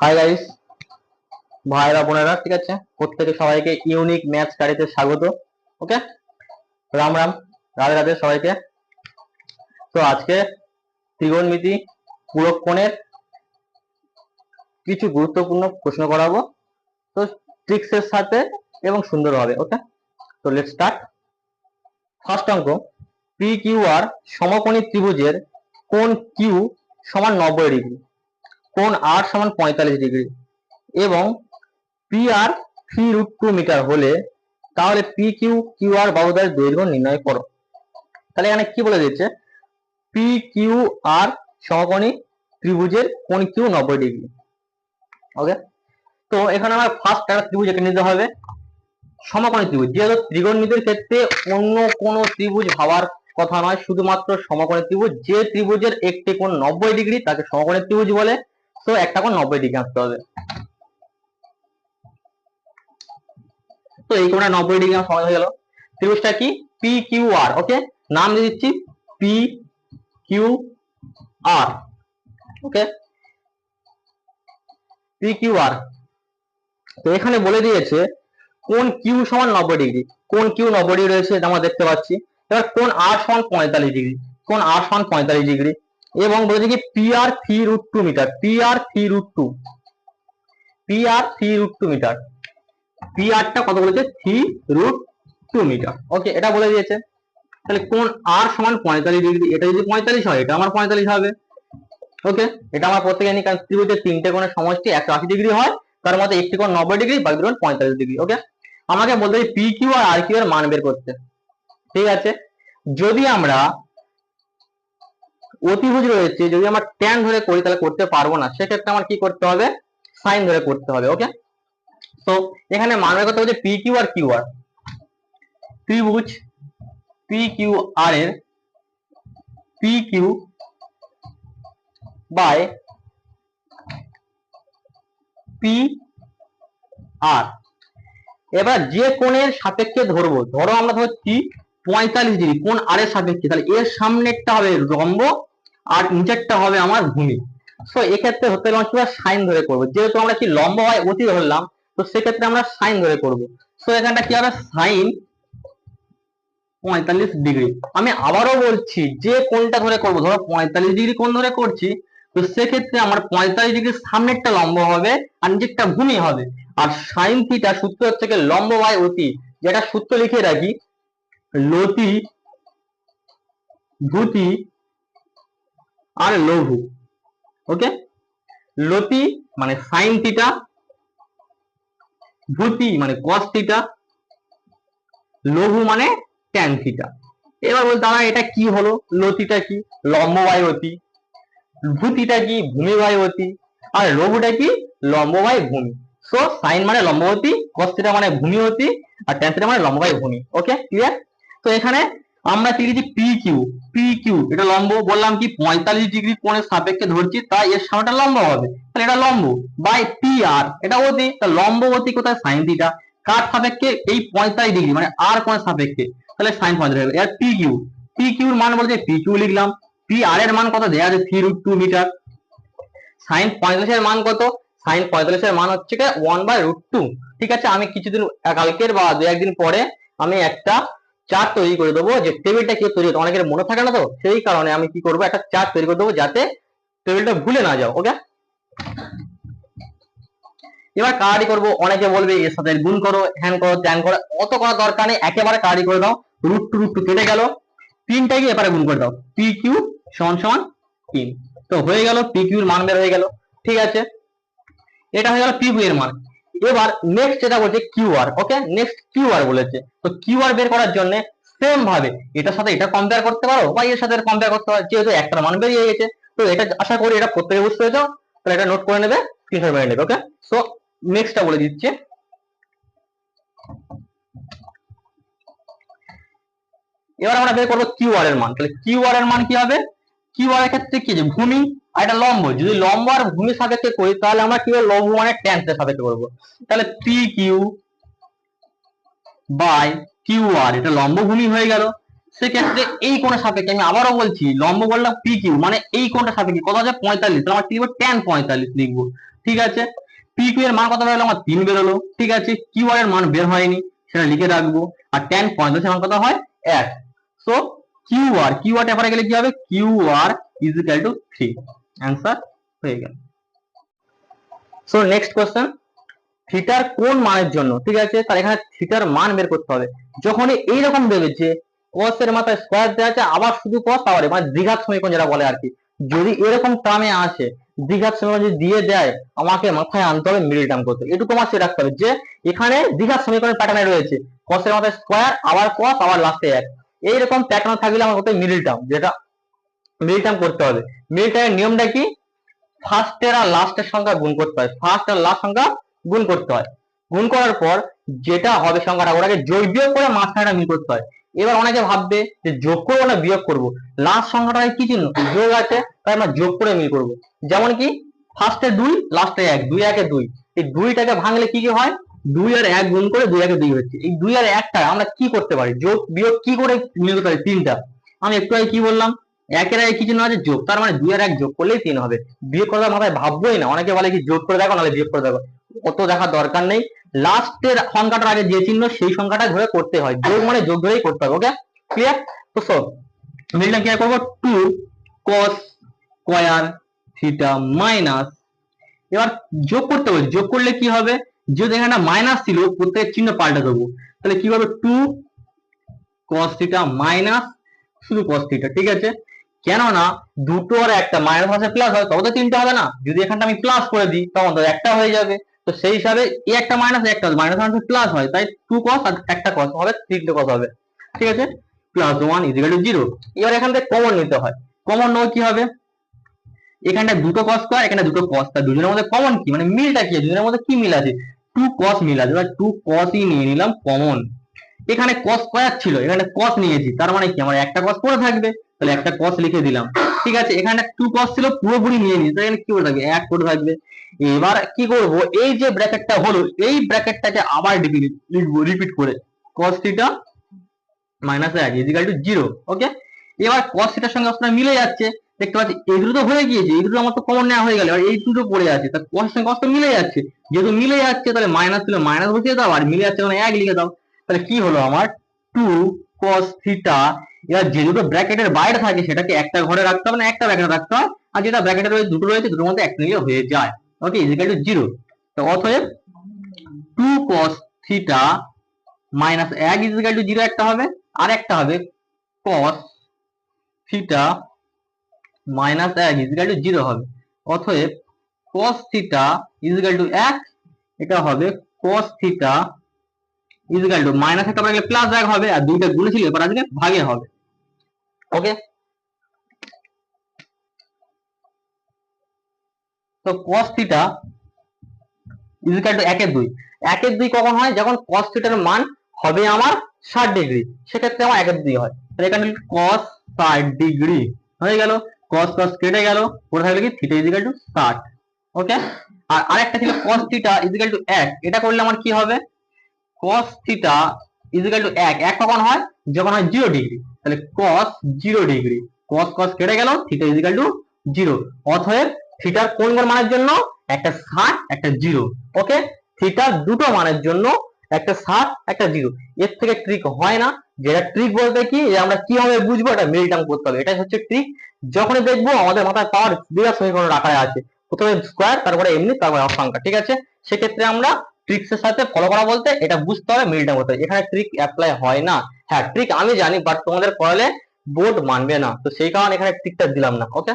Hi guys ভাইরা বোনেরা, ঠিক আছে? প্রত্যেকে সবাইকে ইউনিক ম্যাথ স্টাডিতে স্বাগত ওকে রাম রাম, রাধে রাধে সবাইকে। তো আজকে ত্রিকোণমিতি পুরক্ষণের কিছু গুরুত্বপূর্ণ প্রশ্ন করাবো। তো ট্রিক্সের সাথে এবং সুন্দর হবে ওকে তো লেট স্টার্ট ফার্স্ট অঙ্ক পি কিউ আর সমকোণী ত্রিভুজের কোণ কিউ সমান নব্বই ডিগ্রি। কোণ আর সমান পঁয়তাল্লিশ ডিগ্রি। এবং P R three root two metre হলে তাহলে পি কিউ কিউ আর বাহুদ্বয়ের দৈর্ঘ্য নির্ণয় করো। তাহলে এখানে কি বলে দিচ্ছে পি কিউ আর সমকোণী ত্রিভুজের কোন কিউ নব্বই ডিগ্রি। ওকে তো এখানে আমার ফার্স্ট একটা ত্রিভুজ এঁকে নিতে হবে। সমকোণী ত্রিভুজ। যেহেতু ত্রিকোণমিতির ক্ষেত্রে অন্য কোনো ত্রিভুজ ভাবার কথা নয়, শুধুমাত্র সমকোণী ত্রিভুজ। যে ত্রিভুজের একটি কোণ নব্বই ডিগ্রি, তাকে সমকোণী ত্রিভুজ বলে। তো একটা কোণ নব্বই ডিগ্রি আনতে হবে। তো এই কোণটা নব্বই ডিগ্রি সময় হয়ে গেল। ত্রিভুজটা কি? পি কিউ আর ওকে নাম দিয়ে দিচ্ছি P Q R okay P Q R তো এখানে বলে দিয়েছে কোন কিউ সমান নব্বই ডিগ্রি। কোন কিউ নব্বই ডিগ্রি রয়েছে, এটা আমরা দেখতে পাচ্ছি। এবার কোন আর সমান পঁয়তাল্লিশ ডিগ্রি। কোন আর সমান পঁয়তাল্লিশ ডিগ্রি। এবং বলেছে কি P R three root two metre P R three root two P R three root two metre P আরটা কত বলেছে? Three root two metre okay এটা বলে দিয়েছে। তাহলে কোন আর সমান পঁয়তাল্লিশ ডিগ্রি এটা যদি পঁয়তাল্লিশ হয়, এটা আমার পঁয়তাল্লিশ হবে। ওকে এটা আমার প্রত্যেকে জানি, কারণ ত্রিভুজের তিনটে কোণের সমষ্টি একশো আশি ডিগ্রি হয়, তার মধ্যে একটি কোণ নব্বই ডিগ্রি বাকি কোণ পঁয়তাল্লিশ ডিগ্রি ওকে আমাকে বলতে হবে P Q R R Q এর মান বের করতে। ঠিক আছে? যদি আমরা অতিভুজ রয়েছে, যদি আমার ট্যান ধরে করি তাহলে করতে পারব না। সেক্ষেত্রে আমার কি করতে হবে? সাইন ধরে করতে হবে ওকে তো এখানে মান কথা হবে P Q R Q R ত্রিভুজ পি কিউ আর এর P Q by P R এবার যে কোণের সাপেক্ষে ধরবো, ধরো আমরা ধরছি পঁয়তাল্লিশ ডিগ্রি কোন আর এর সাপেক্ষে, তাহলে এর সামনেরটা হবে লম্ব আর নিচেরটা হবে আমার ভূমি। সো এক্ষেত্রে হতে গেলে আমরা সাইন ধরে করব। যেহেতু আমরা কি লম্ব হয়, অতি ধরলাম, তো সেক্ষেত্রে আমরা সাইন ধরে করব। সো এখানটা কি হবে? সাইন পঁয়তাল্লিশ ডিগ্রি। আমি আবারও বলছি, যে কোনটা ধরে করব, ধরো পঁয়তাল্লিশ ডিগ্রি কোন ধরে করছি, তো সেক্ষেত্রে আমার পঁয়তাল্লিশ ডিগ্রির সামনেরটা লম্ব হবে আর নিচেরটা ভূমি হবে। আর সাইন থিটা সূত্র হচ্ছে লম্ব বাই অতি, যেটা সূত্র লিখে রাখি, লতি ভূতি আর লঘু ওকে লতি মানে সাইন থিটা ভূতি মানে কস থিটা লঘু মানে ট্যান থিটা এবার বলতে আমরা এটা কি হলো? লতিটা কি? লম্ব বাই অতি ভূতিটা কি? ভূমি বাই অতি আর লঘুটা কি? লম্ব বাই ভূমি সো সাইন মানে লম্ববতী থিটা মানে ভূমি অতি আর থিটা মানে লম্ব বাই ভূমি ওকে ক্লিয়ার তো এখানে আমরা কি লিখেছি পি কিউ পি কিউ এটা লম্ব, বললাম কি পঁয়তাল্লিশ ডিগ্রি কোণের সাপেক্ষে ধরছি তাই এর সামনেটা লম্ব হবে। তাহলে এটা লম্ব বাই পি আর এটা অতি তা লম্ব অতি কোথায়? সাইন থিটা কার সাপেক্ষে? এই পঁয়তাল্লিশ ডিগ্রি মানে আর কোণের সাপেক্ষে। তাহলে সাইন পঁয়তাল্লিশ হবে এর পি কিউ পি কিউর মান বলছে পি কিউ লিখলাম। পি আর এর মান কত? দেয়া আছে three root two metre sine পঁয়তাল্লিশের মান কত? সাইন পঁয়তাল্লিশের মান হচ্ছে ওয়ান বাই রুট টু ঠিক আছে? আমি কিছুদিন, কালকের বা দু একদিন পরে আমি একটা চার্ট তৈরি করে দেবো, যে টেবিলটা কি তৈরি হতো অনেকের মনে থাকে না তো? সেই কারণে আমি কি করব? একটা চার্ট তৈরি করে দেবো যাতে টেবিলটা ভুলে না যাও ওকে এবার কার্ডি করব। অনেকে বলবে, এর সাথে গুণ করো হ্যান করো ত্যান করো। অত করার দরকার নেই। একেবারে কার্ডি করে দাও। রুট টু রুট টু কেটে গেল। তিনটাকে এবারে গুণ করে দাও। পি কিউ সমান সমান তিন তো হয়ে গেল পি কিউর মান বের হয়ে গেল। ঠিক আছে? এটা হয়ে গেল পি এর মান। এবার নেক্সট যেটা বলছে Q R okay next Q R বলেছে। তো কিউ আর বের করার জন্য সেম ভাবে এটার সাথে এটা কম্পেয়ার করতে পারো বা এর সাথে কম্পেয়ার করতে পারো, যেহেতু একটা মান বেরিয়ে গেছে। তো এটা আশা করি এটা প্রত্যেকে বুঝতে পেরেছ। তাহলে এটা নোট করে নেবে স্ক্রিনশট মেরে নেবে ওকে সো নেক্সটটা বলে দিচ্ছে। এবার আমরা বের করব কিউ আর এর মান। তাহলে কিউ আর এর মান কি হবে? কিউ আর এর ক্ষেত্রে কি যে ভূমি আর এটা লম্ব, যদি লম্ব আর ভূমি সাপেক্ষে করি, তাহলে আমরা কি লম্ব মানে ট্যান সাপেক্ষে করব। তাহলে P Q by Q R এটা লম্ব ভূমি হয়ে গেল। সেক্ষেত্রে এই কোণের সাপেক্ষে আমি আবারও বলছি, লম্ব বললাম পি কিউ মানে এই কোণটা সাপেক্ষে, কত আছে? পঁয়তাল্লিশ, তাহলে আমার কি লিখব ট্যান পঁয়তাল্লিশ লিখব, ঠিক আছে? পি কিউ এর মান কত বেরোলো? আমার তিন বেরোলো, ঠিক আছে? কিউ আর এর মান বের হয়নি, সেটা লিখে রাখব। আর ট্যান পঁয়তাল্লিশ এর মান কত হয়? এক। So Q R Q R এবারে গেলে কি হবে? Q R is equal to three answer হয়ে গেল। সো নেক্সট কোশ্চেন থিটার কোন মানের জন্য? ঠিক আছে, তার এখানে থিটার মান বের করতে হবে। যখনই এইরকম দেবে যে cos এর মাথায় স্কোয়ার দেওয়া আছে, আবার শুধু cos আবার মানে দ্বিঘাত সমীকরণ যেটা বলে আর কি যদি এরকম টার্মে আসে, দ্বিঘাত সমীকরণ যদি দিয়ে দেয়, আমাকে মাথায় আনতে হবে মিডিল টার্ম করতে। এটুকু আমার সে রাখতে হবে যে, এখানে দ্বিঘাত সমীকরণ প্যাটার্নে রয়েছে। এর মাথায় স্কোয়ার আবার cos, আবার লাস্টে এক। এইরকম প্যাটার্ন থাকলে আমার করতে মিডিল টার্ম যেটা মিডিল টার্ম করতে হবে। মিডিল টার্মের নিয়মটা কি? ফার্স্টের আর লাস্টের সংখ্যা গুণ করতে হয়। ফার্স্ট আর লাস্ট সংখ্যা গুণ করতে হয়। গুণ করার পর যেটা হবে সংখ্যাটা, ওটাকে যোগ বিয়োগ করে মাঝখানেটা মিল করতে হয়। এবার অনেকে ভাববে যে যোগ করব না বিয়োগ করব? লাস্ট সংখ্যাটা কি চিহ্ন? যোগ আছে, তাই আমরা যোগ করে মিল করব। যেমন কি? ফার্স্টে দুই লাস্টে এক, দুই একে দুই। এই দুইটাকে ভাঙলে কি কি হয়? দুই আর এক গুণ করে দুই একে দুই হচ্ছে। এই দুই আর একটা আমরা কি করতে পারি? যোগ বিয়োগ কি করে মিল করতে পারি? তিনটা। আমি একটু আগে কি বললাম? একের আগে কি চিহ্ন আছে? যোগ। তার মানে দুই আর এক যোগ করলেই তিন হবে। বিয়োগ করার মাথায় ভাববোই না। অনেকে বলে কি যোগ করে দেখো, নাহলে বিয়োগ করে দেখো। অত দেখার দরকার নেই। লাস্টের সংখ্যাটার আগে যে চিহ্ন, সেই সংখ্যাটা ধরে করতে হয়। যোগ মানে যোগ ধরেই করতে হবে ওকে ক্লিয়ার তো সব মিলটা কি করব? Two cos square theta minus এবার যোগ করতে হবে যোগ করলে কি হবে? যদি এখানে মাইনাস ছিল, প্রত্যেকের চিহ্ন পাল্টে দেবো। তাহলে কি হবে? টু কস থিটা মাইনাস শুধু কস থিটা ঠিক আছে? কেননা দুটো আর একটা মাইনাস আছে প্লাস হয়, তবে তো তিনটা হবে না। যদি এখানটা আমি প্লাস করে দিই, তখন তো একটা হয়ে যাবে। তো সেই হিসাবে এই একটা মাইনাস একটা মাইনাস মাইনাস প্লাস হয়। তাই টু কস আর একটা কস হবে, তিনটে কস হবে। ঠিক আছে? Plus one equal to zero এবার এখান থেকে কমন নিতে হয়। কমন নেওয়া কি হবে? এখানটা দুটো কস স্কয়ার এখানে দুটো কস তার দুজনের মধ্যে কমন কি? মানে মিলটা কি? দুজনের মধ্যে কি মিল আছে? টু কস মিল আছে। টু কসই নিয়ে নিলাম কমন এখানে কস স্কয়ার ছিল, এখানে কস নিয়েছি। তার মানে কি? আমার একটা কস পড়ে থাকবে। তাহলে একটা কস লিখে দিলাম। ঠিক আছে, এখানে টু কস ছিল, পুরোপুরি নিয়ে নিয়েছি তাহলে এখানে কি করে থাকবে? এক করে থাকবে। এবার কি করব? এই যে ব্র্যাকেটটা হলো, এই ব্র্যাকেটটাকে আবার লিখব রিপিট করে। cos থিটা মাইনাস এক ইজিক্যাল টু জিরো ওকে এবার cos থিটার সঙ্গে আপনার মিলে যাচ্ছে। দেখতে পাচ্ছি, এই দুটো তো হয়ে গিয়েছে, এই দুটো আমার তো কমন নেওয়া হয়ে গেল। এই দুটো পড়ে আছে, তা cos সঙ্গে cos তো মিলে যাচ্ছে। যেহেতু মিলে যাচ্ছে, তাহলে মাইনাস ছিল মাইনাস বসিয়ে দাও, আর মিলে যাচ্ছে মানে এক লিখে দাও। তাহলে কি হলো আমার? টু cos থিটা এবার যে দুটো ব্র্যাকেটের বাইরে থাকে সেটাকে একটা ঘরে রাখতে হবে না, একটা ব্র্যাকেটে রাখতে হয়। আর যেটা ব্র্যাকেটে রয়েছে, দুটো রয়েছে, দুটোর মধ্যে একটা নিলে হয়ে যায়। ওকে ইজিক্যাল টু জিরো তো অতএব টু cos থিটা মাইনাস এক ইজিক্যাল টু জিরো একটা হবে, আর একটা হবে cos থিটা মাইনাস এক ইজিক্যাল টু জিরো হবে। অতএব cos থিটা ইজিক্যাল টু এক, এটা হবে cos theta equal to minus একটা প্লাস এক হবে, আর দুইটা গুণে ছিল, এবার আজকে ভাগে হবে। ওকে তো cos থিটা ইজিক্যাল টু একের দুই। একের দুই কখন হয়? যখন cos থিটার মান হবে আমার ষাট ডিগ্রি। সেক্ষেত্রে আমার একের দুই হয়। তাহলে এখানে cos ষাট ডিগ্রি। হয়ে গেল। cos cos কেটে গেল। পরে থাকলে কি? থিটা ইজ ইজিক্যাল টু ষাট। ওকে আর আরেকটা ছিল cos theta is equal to এক। এটা করলে আমার কি হবে? cos theta is equal to এক। এক কখন হয়? যখন হয় জিরো ডিগ্রি তাহলে cos zero degree cos cos কেটে গেল থিটা ইজিক্যাল টু জিরো অতএব থিটার কোন কোন মানের জন্য? একটা ষাট, একটা জিরো ওকে থিটার দুটো মানের জন্য একটা ষাট, একটা জিরো এর থেকে ট্রিক হয় না। যেটা ট্রিক বলতে কি? যে আমরা কীভাবে বুঝব? এটা মিল টার্ম করতে হবে। এটাই হচ্ছে ট্রিক যখনই দেখব, আমাদের মাথায় পাওয়ার বিরাট সমীকরণ আকারে আছে। প্রথমে স্কোয়ার তারপরে এমনি, তারপরে অসংখ্যা। ঠিক আছে? সেক্ষেত্রে আমরা ট্রিক্স এর সাথে ফলো করা বলতে এটা বুঝতে হবে মিল টার্ম করতে এখানে ট্রিক অ্যাপ্লাই হয় না। হ্যাঁ ট্রিক আমি জানি বাট তোমাদের করালে বোর্ড মানবে না। তো সেই কারণে এখানে ট্রিকটা দিলাম না ওকে